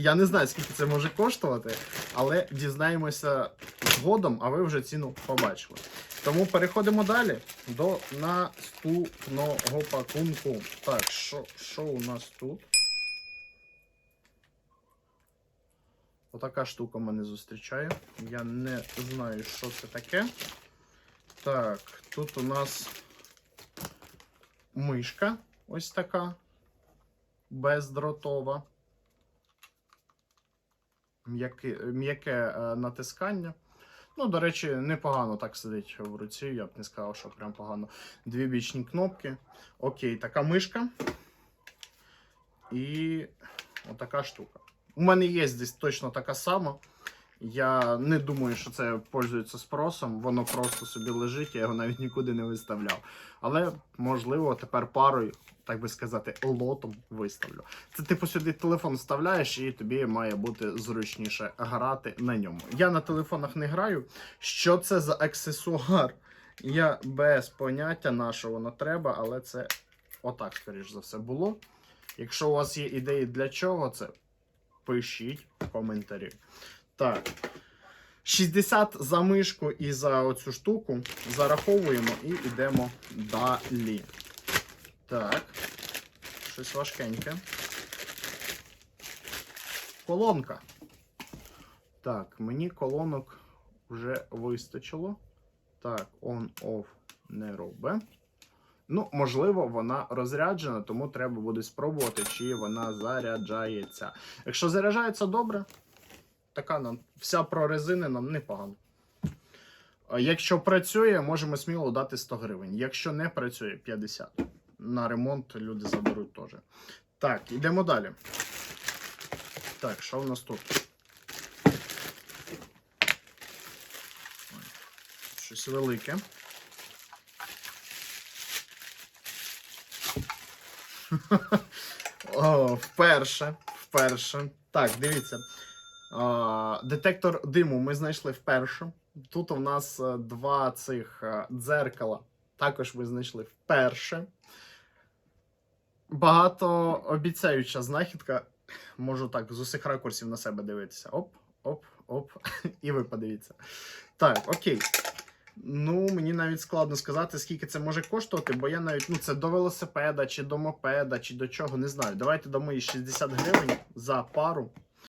Я не знаю, скільки це може коштувати, але дізнаємося згодом, а ви вже ціну побачили. Тому переходимо далі до наступного пакунку. Так, що, що у нас тут? Отака штука мене зустрічає. Я не знаю, що це таке. Так, тут у нас мишка ось така. Бездротова. М'яке, е, натискання. Ну, до речі, непогано так сидить в руці. Я б не сказав, що прям погано. Дві бічні кнопки. Окей, така мишка. І отака штука. У мене є десь точно така сама. Я не думаю, що це пользується спросом. Воно просто собі лежить, я його навіть нікуди не виставляв. Але можливо тепер парою, так би сказати, лотом виставлю. Це типу сюди телефон вставляєш, і тобі має бути зручніше грати на ньому. Я на телефонах не граю. Що це за аксесуар? Я без поняття на що воно треба, але це отак, скоріш за все, було. Якщо у вас є ідеї для чого це, пишіть в коментарі. Так. 60 за мишку і за оцю штуку зараховуємо і йдемо далі. Так. Щось важкеньке. Колонка. Так, мені колонок вже вистачило. Так, on-off не робить. Ну, можливо, вона розряджена, тому треба буде спробувати, чи вона заряджається. Якщо заряджається добре, така нам вся прорезинена непогано. Якщо працює, можемо сміло дати 100 гривень. Якщо не працює, 50. На ремонт люди заберуть теж. Так, йдемо далі. Так, що в нас тут? Щось велике. О, вперше. Вперше. Так, дивіться. Детектор диму ми знайшли вперше. Тут у нас е, два цих е, дзеркала. Також ми знайшли вперше. Багато обіцяюча знахідка. Можу так з усіх ракурсів на себе дивитися. Оп, оп, оп. І ви подивіться. Так, окей. Ну, мені навіть складно сказати, скільки це може коштувати, бо я навіть, ну, це до велосипеда, чи до мопеда, чи до чого, не знаю. Давайте дамо їй 60 гривень за пару.